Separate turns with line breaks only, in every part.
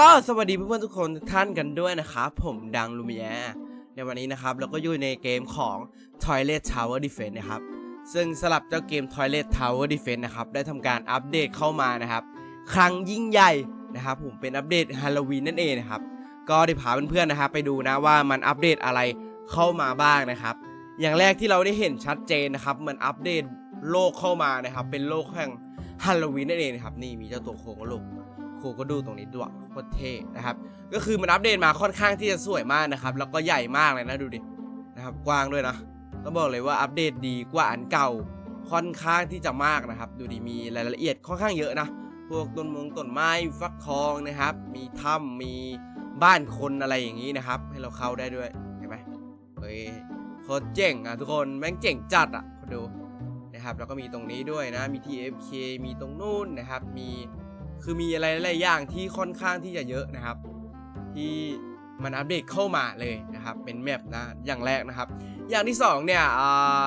ก็สวัสดีเพื่อนๆทุกคนทุกท่านกันด้วยนะครับผมดังลูมิแยในวันนี้นะครับเราก็อยู่ในเกมของ Toilet Tower Defense นะครับ ซึ่งสลับเจ้าเกม Toilet Tower Defense นะครับ ได้ทำการอัปเดตเข้ามานะครับ ครั้งยิ่งใหญ่นะครับผมเป็นอัปเดตฮาโลวีนนั่นเองนะครับ ก็ได้พาเพื่อนๆนะครับไปดูนะว่ามันอัปเดตอะไรเข้ามาบ้างนะครับ อย่างแรกที่เราได้เห็นชัดเจนนะครับมันอัปเดตโลกเข้ามานะครับ เป็นโลกแห่ง ฮาโลวีนนั่นเองนะครับนี่มีเจ้าตัวโครงกระโคก็ดูตรงนี้ด้วยโคตรเท่นะครับ ก็คือมันอัปเดตมาค่อนข้างที่จะสวยมากนะครับ แล้วก็ใหญ่มากเลยนะดูดินะครับ กว้างด้วยนะต้องบอกเลยว่าอัปเดตดีกว่าอันเก่าค่อนข้างที่จะมากนะครับ ดูดิมีรายละเอียดค่อนข้างเยอะนะพวกต้นมงต้นไม้ฟักทองนะครับ มีถ้ำมีบ้านคนอะไรอย่างนี้นะครับ ให้เราเข้าได้ด้วยเห็นไหมเฮ้ยโคตรเจ๋งอะทุกคนแม่งเจ๋งจัดอะ นดูนะครับ แล้วก็มีตรงนี้ด้วยนะ มี TFK มีตรงนู้นนะครับ มีคือมีอะไรหลายๆอย่างที่ค่อนข้างที่จะเยอะนะครับ ที่มันอัปเดตเข้ามาเลยนะครับ เป็นแมปนะอย่างแรกนะครับ อย่างที่สองเนี่ยอ่า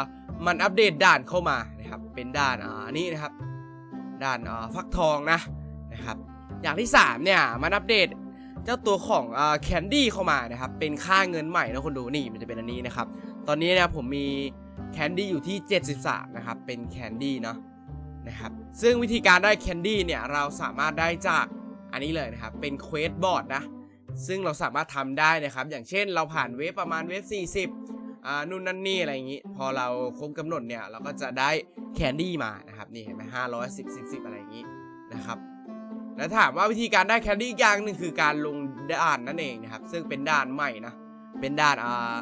มันอัปเดตด่านเข้ามานะครับ เป็นด่านอ่านี่นะครับ ด่านอ่าฟักทองนะนะครับ อย่างที่สามเนี่ยมันอัปเดตเจ้าตัวของอ่าแคนดี้เข้ามานะครับ เป็นค่าเงินใหม่นะคนดูนี่มันจะเป็นอันนี้นะครับ ตอนนี้เนี่ยผมมี แคนดี้อยู่ที่ 73 นะครับ เป็นแคนดี้เนาะนะครับซึ่งวิธีการได้แคนดี้เนี่ยเราสามารถได้จากอันนี้เลยนะครับ เป็นเควสบอร์ดนะซึ่งเราสามารถทำได้นะครับ อย่างเช่นเราผ่านเวฟประมาณเวฟ 40อ่านู่นนั่นนี่อะไรอย่างนี้ พอเราครบกำหนดเนี่ยเราก็จะได้แคนดี้มานะครับนี่เห็นไหมห้าร้อยสิบสิบสิบอะไรอย่างนี้นะครับแล้วถามว่าวิธีการได้แคนดี้อีกอย่างหนึ่งคือการลงด่านนั่นเองนะครับ ซึ่งเป็นด่านใหม่นะเป็นด่านอ่า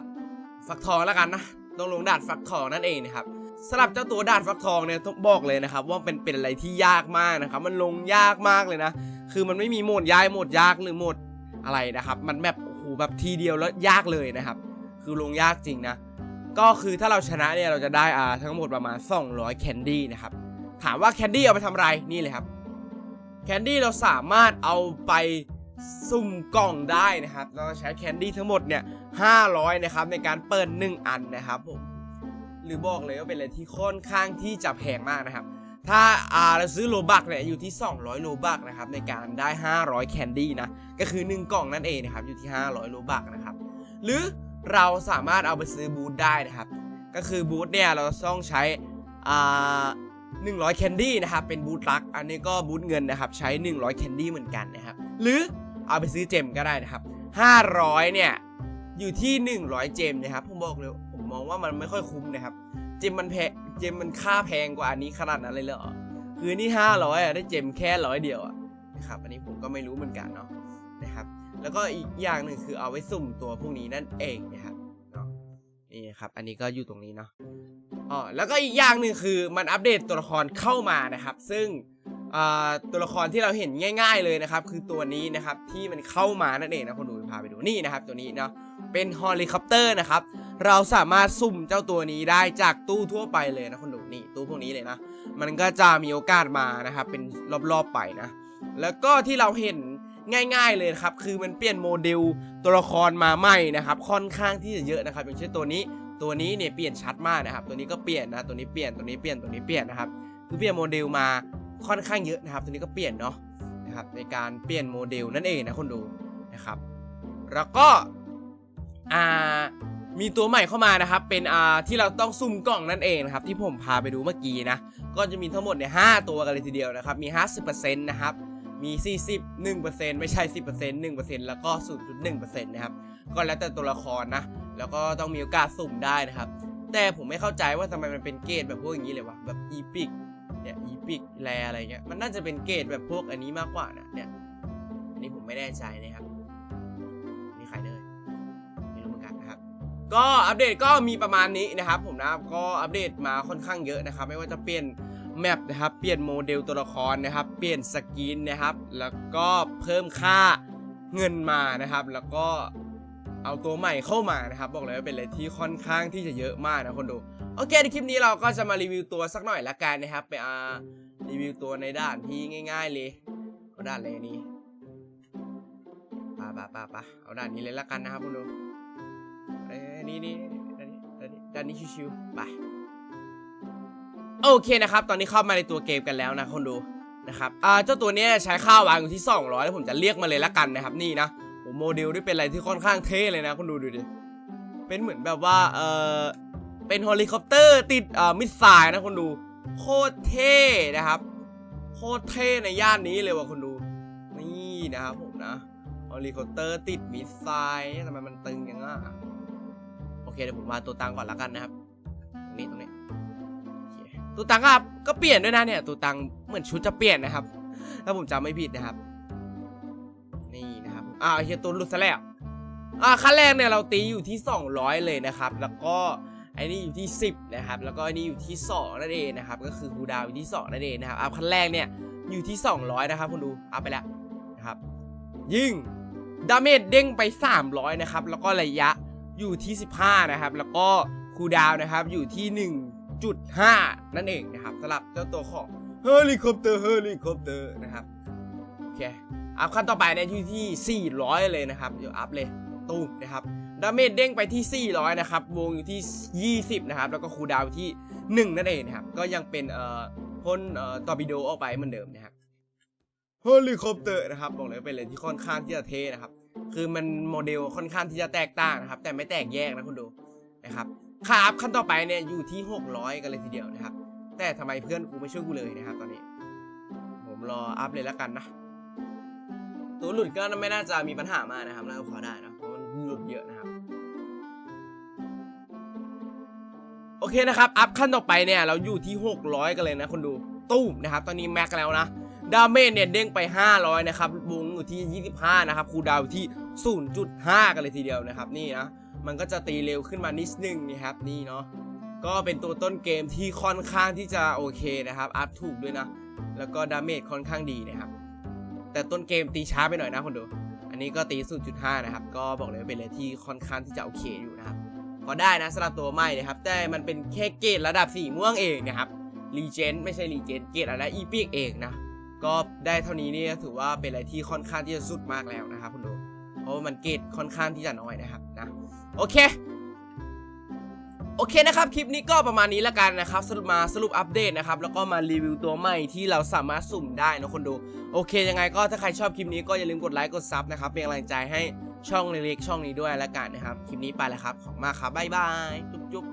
ฟักทองแล้วกันนะ ต้องลงด่านฟักทองนั่นเองนะครับสำหรับเจ้าตัวด่านฟักทองเนี่ยต้องบอกเลยนะครับ ว่าเป็นเป็นอะไรที่ยากมากนะครับ มันลงยากมากเลยนะ คือมันไม่มีโหมดย้ายโหมดยากหรือโหมดอะไรนะครับ มันแบบโอ้โหแบบทีเดียวแล้วยากเลยนะครับ คือลงยากจริงนะ ก็คือถ้าเราชนะเนี่ยเราจะได้อ่าทั้งหมดประมาณ 200 แคนดี้นะครับ ถามว่าแคนดี้เอาไปทำอะไรนี่เลยครับ แคนดี้เราสามารถเอาไป สุ่มกล่องได้นะครับ เราใช้แคนดี้ทั้งหมดเนี่ย500 นะครับ ในการเปิด 1 อันนะครับผม หรือบอกเลยว่าเป็นอะไรที่ค่อนข้างที่จะแพงมากนะครับ ถ้าอ่าเราซื้อโลบักเนี่ยอยู่ที่ 200 โลบักนะครับในการได้ 500 แคนดี้นะ ก็คือ 1 กล่องนั่นเองนะครับ อยู่ที่ 500 โลบักนะครับ หรือเราสามารถเอาไปซื้อบูธได้นะครับ ก็คือบูธเนี่ยเราต้องใช้อ่า100 แคนดี้นะครับ เป็นบูธลัก อันนี้ก็บูธเงินนะครับ ใช้ 100 แคนดี้เหมือนกันนะครับ หรือ เอาไปซื้อเจมก็ได้นะครับ 500 เนี่ย อยู่ที่ 100 เจมนะครับ ผมบอกเลยผมมองว่ามันไม่ค่อยคุ้มนะครับ เจมมันแพงเจมมันค่าแพงกว่าอันนี้ขนาดนั้นเลยเหรอคือนี่ 500อะได้เจมแค่ร้อยเดียวอะนะครับอันนี้ผมก็ไม่รู้เหมือนกันเนาะนะครับ แล้วก็อีกอย่างหนึ่งคือเอาไว้สุ่มตัวพวกนี้นั่นเองนะครับเนาะนี่ครับ อันนี้ก็อยู่ตรงนี้เนาะอ๋อแล้วก็อีกอย่างหนึ่งคือมันอัปเดตตัวละครเข้ามานะครับ ซึ่ง ตัวละครที่เราเห็นง่าย ๆเลยนะครับ คือตัวนี้นะครับที่มันเข้ามานั่นเองนะคนดูพาไปดูนี่นะครับ ตัวนี้เนาะเป็นฮอลิคอปเตอร์นะครับ เราสามารถสุ่มเจ้าตัวนี้ได้จากตู้ทั่วไปเลยนะคนดูนี่ตู้พวกนี้เลยนะ มันก็จะมีโอกาสมานะครับ เป็นรอบๆไปนะ แล้วก็ที่เราเห็นง่าย ๆเลยครับ คือมันเปลี่ยนโมเดลตัวละครมาใหม่นะครับ ค่อนข้างที่จะเยอะนะครับ อย่างเช่นตัวนี้ ตัวนี้เนี่ยเปลี่ยนชัดมากนะครับ ตัวนี้ก็เปลี่ยนนะ ตัวนี้เปลี่ยน ตัวนี้เปลี่ยน ตัวนี้เปลี่ยนนะครับ คือเปลี่ยนโมเดลมา ค่อนข้างเยอะนะครับ ตัวนี้ก็เปลี่ยนเนาะนะครับในการเปลี่ยนโมเดลนั่นเองนะคนดูนะครับ แล้วก็อ่ามีตัวใหม่เข้ามานะครับ เป็นอ่าที่เราต้องซุ่มกล่องนั่นเองนะครับ ที่ผมพาไปดูเมื่อกี้นะ ก็จะมีทั้งหมดเนี่ยหตัวกันเลยทีเดียวนะครับ มี 50%นะครับมี 40 1%ไม่ใช่ 10% 1%แล้วก็ 0.1%นะครับ ก็แล้วแต่ตัวละครนะ แล้วก็ต้องมีโอกาสสุ่มได้นะครับ แต่ผมไม่เข้าใจว่าทำไมมันเป็นเกรดแบบพวกอย่างนี้เลยวะ แบบอีพิก เนี่ยอีพิกแรอะไรเงี้ยมันน่าจะเป็นเกรดแบบพวกอันนี้มากกว่านะเนี่ยอันนี้ผมไม่แน่ใจนะครับนี่ใครเลยไม่รู้เหมือนกันนะครับ ก็อัปเดตก็มีประมาณนี้นะครับผมนะก็อัปเดตมาค่อนข้างเยอะนะครับ ไม่ว่าจะเปลี่ยนแมปนะครับเปลี่ยนโมเดลตัวละครนะครับ เปลี่ยนสกินนะครับ แล้วก็เพิ่มค่าเงินมานะครับ แล้วก็เอาตัวใหม่เข้ามานะครับ บอกเลยว่าเป็นอะไรที่ค่อนข้างที่จะเยอะมากนะคนดู โอเคในคลิปนี้เราก็จะมารีวิวตัวสักหน่อยละกันนะครับไปอารีวิวตัวในด่านที่ง่าย ๆ เลยเอาด่านอะไรนี้ปะปะปะปะเอาด่านนี้เลยละกันนะครับคุณดูเอ้นี่นี่ด้านนี้ด้านนี้ด้านนี้ชิวๆไปโอเคนะครับ ตอนนี้เข้ามาในตัวเกมกันแล้วนะคนดูนะครับอ่าเจ้าตัวนี้ใช้ค่าวางอยู่ที่ 200 แล้วผมจะเรียกมาเลยละกันนะครับนี่นะโมเดลนี่เป็นอะไรที่ค่อนข้างเท่เลยนะคุณดูดูดิเป็นเหมือนแบบว่าเออ เป็นเฮลิคอปเตอร์ติดอ่อมิสไซล์นะคุณดู โคตรเท่นะครับ โคตรเท่ในย่านนี้เลยว่ะคุณดู นี่นะครับผมนะเฮลิคอปเตอร์ติดมิสไซล์ทำไมมันตึงอย่างงั้โอเคเดี๋ยวผมวางตัวตังก่อนละกันนะครับตรงนี้ตรงนี้โอเคตูตังครับก็เปลี่ยนด้วยนะเนี่ยตูตังเหมือนชุดจะเปลี่ยนนะครับ ถ้าผมจำไม่ผิดนะครับ นี่นะครับอ่าเฮียตูนหลุดซะแล้วอ่าขั้นแรกเนี่ยเราตีอยู่ที่ 200 เลยนะครับ แล้วก็ อ้นี่อยู่ที่ 10 นะครับ แล้วก็อ้นี่อยู่ที่2นั่นเองนะครับ ก็คือคูดาวอยู่ที่ 2 นั่นเองนะครับอ่าขั้นแรกเนี่ยอยู่ที่ 200 นะครับคุณดูเอาไปแล้วนะครับ ยิงดาเมจเด้งไป 300 นะครับ แล้วก็ระยะอยู่ที่ 15 นะครับ แล้วก็คูดาวน์นะครับอยู่ที่ 1.5 นั่นเองนะครับสำหรับเจ้าตัวของเฮลิคอปเตอร์เฮลิคอปเตอร์นะครับ โอเค อัพขั้นต่อไปเนี่ยอยู่ที่ 400 เลยนะครับ เดี๋ยวอัพเลย ตูมนะครับ ดาเมจเด้งไปที่ 400 นะครับ วงอยู่ที่ 20 นะครับ แล้วก็คูดาวที่ 1 นั่นเองนะครับ ก็ยังเป็นเอ่อพ่นเอ่อตอร์ปิโดออกไปเหมือนเดิมนะครับเฮลิคอปเตอร์นะครับ บอกเลยเป็นเลยที่ค่อนข้างที่จะเท่นะครับ คือมันโมเดลค่อนข้างที่จะแตกต่างนะครับ แต่ไม่แตกแยกนะคุณดูนะครับค่าอัพขั้นต่อไปเนี่ยอยู่ที่ 600 กันเลยทีเดียวนะครับ แต่ทำไมเพื่อนกูไม่ช่วยกูเลยนะครับ ตอนนี้ ผมรออัพเลยแล้วกันนะ ตัวหลุดก็ไม่น่าจะมีปัญหามากนะครับน่าจะพอได้นะ หลุดเยอะนะครับโอเคนะครับอัพขั้นต่อไปเนี่ยเราอยู่ที่ 600 กันเลยนะคนดูตู้มนะครับตอนนี้แม็กแล้วนะดาเมจเนี่ยเด้งไป 500 นะครับวงอยู่ที่ 25 นะครับคูดาวอยู่ที่ 0.5 กันเลยทีเดียวนะครับนี่นะมันก็จะตีเร็วขึ้นมานิดนึงนะครับนี่เนาะก็เป็นตัวต้นเกมที่ค่อนข้างที่จะโอเคนะครับอัพถูกด้วยนะ แล้วก็ดาเมจค่อนข้างดีนะครับแต่ต้นเกมตีช้าไปหน่อยนะคนดู นนี้ก็ตี0.5นะครับ ก็บอกเลยว่าเป็นอะไรที่ค่อนข้างที่จะโอเคอยู่นะครับ พอได้นะสำหรับตัวใหม่นะครับ แต่มันเป็นแค่เกรดระดับสีม่วงเองนะครับรีเจนไม่ใช่รีเจนเกรดอะไรอีพีกเองนะ ก็ได้เท่านี้นี่ถือว่าเป็นอะไรที่ค่อนข้างที่จะสุดมากแล้วนะครับคุณดู เพราะว่ามันเกรดค่อนข้างที่จะน้อยนะครับนะ โอเค โอเคนะครับคลิปนี้ก็ประมาณนี้แล้วกันนะครับสรุปมาสรุปอัปเดตนะครับแล้วก็มารีวิวตัวใหม่ที่เราสามารถสุ่มได้นะคนดู โอเคยังไงก็ถ้าใครชอบคลิปนี้ก็อย่าลืมกดไลค์กดซับนะครับเป็นกำลังใจให้ช่องเล็กๆช่องนี้ด้วยแล้วกันนะครับคลิปนี้ไปแล้วครับขอบคุณมากครับบ๊ายบายจุ๊บ